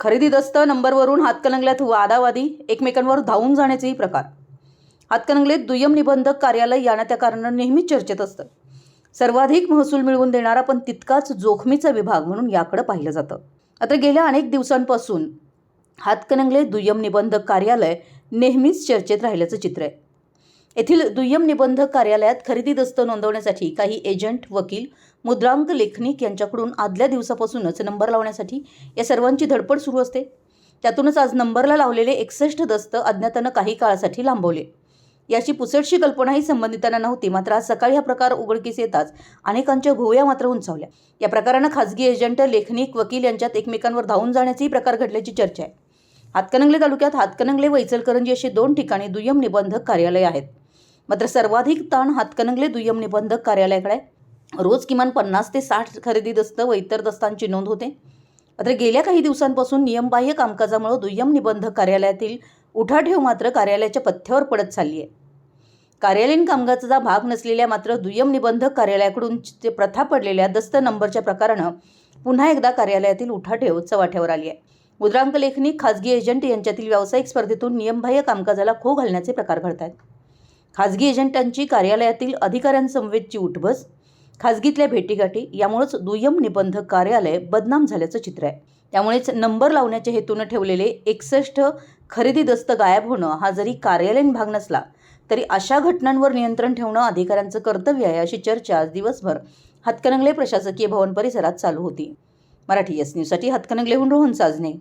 खरेदी दस्त नंबरवरून हातकणंगल्यात वादावादी एकमेकांवर धावून जाण्याचेही प्रकार. हातकणंगलेत दुय्यम निबंधक कार्यालय यानं त्या कारणानं नेहमीच चर्चेत असतं. सर्वाधिक महसूल मिळवून देणारा पण तितकाच जोखमीचा विभाग म्हणून याकडे पाहिलं जातं. आता गेल्या अनेक दिवसांपासून हातकणंगले दुय्यम निबंधक कार्यालय नेहमीच चर्चेत राहिल्याचं चित्र आहे. येथील दुय्यम निबंधक कार्यालयात खरेदी दस्त नोंदवण्यासाठी काही एजंट वकील मुद्रांक लेखनिक यांच्याकडून आदल्या दिवसापासूनच नंबर लावण्यासाठी या सर्वांची धडपड सुरू असते. त्यातूनच आज नंबरला लावलेले एकसष्ट दस्त अज्ञातानं काही काळासाठी लांबवले. याची पुसटशी कल्पनाही संबंधितांना नव्हती मात्र आज सकाळी हा प्रकार उघडकीस येताच अनेकांच्या भुवया मात्र उंचावल्या. या प्रकारानं खाजगी एजंट लेखनिक वकील यांच्यात एकमेकांवर धावून जाण्याचेही प्रकार घडल्याची चर्चा आहे. हातकणंगले तालुक्यात हातकणंगले व इचलकरंजी अशी दोन ठिकाणी दुय्यम निबंधक कार्यालय आहेत. मात्र सर्वाधिक ताण हातकणंगले दुय्यम निबंधक कार्यालयाकडे आहे. रोज किमान पन्नास ते साठ खरेदी दस्त व इतर दस्तांची नोंद होते. मात्र गेल्या काही दिवसांपासून नियमबाह्य कामकाजामुळे दुय्यम निबंधक कार्यालयातील उठाठेव मात्र कार्यालयाच्या पथ्यावर पडत चालली आहे. कार्यालयीन कामकाजाचा भाग नसलेल्या मात्र दुय्यम निबंधक कार्यालयाकडून ते प्रथा पडलेल्या दस्त नंबरच्या प्रकारानं पुन्हा एकदा कार्यालयातील उठाठेव चवाठ्यावर आली आहे. मुद्रांक लेखनी खाजगी एजंट यांच्यातील व्यावसायिक स्पर्धेतून नियमबाह्य कामकाजाला खो घालण्याचे प्रकार घडत आहेत. खाजगी एजंटांची कार्यालयातील अधिकाऱ्यांसमवेतची उठबस खाजगीतल्या भेटीगाठी यामुळेच दुय्यम निबंधक कार्यालय बदनाम झाल्याचं चित्र आहे. त्यामुळेच नंबर लावण्याच्या हेतूनं ठेवलेले एकसष्ट खरेदी दस्त गायब होणं हा जरी कार्यालयीन भाग नसला तरी अशा घटनांवर नियंत्रण ठेवणं अधिकाऱ्यांचं कर्तव्य आहे अशी चर्चा आज दिवसभर हातकणंगले प्रशासकीय भवन परिसरात चालू होती. मराठी एस न्यूजसाठी हातकणंगलेहून रोहन साजने.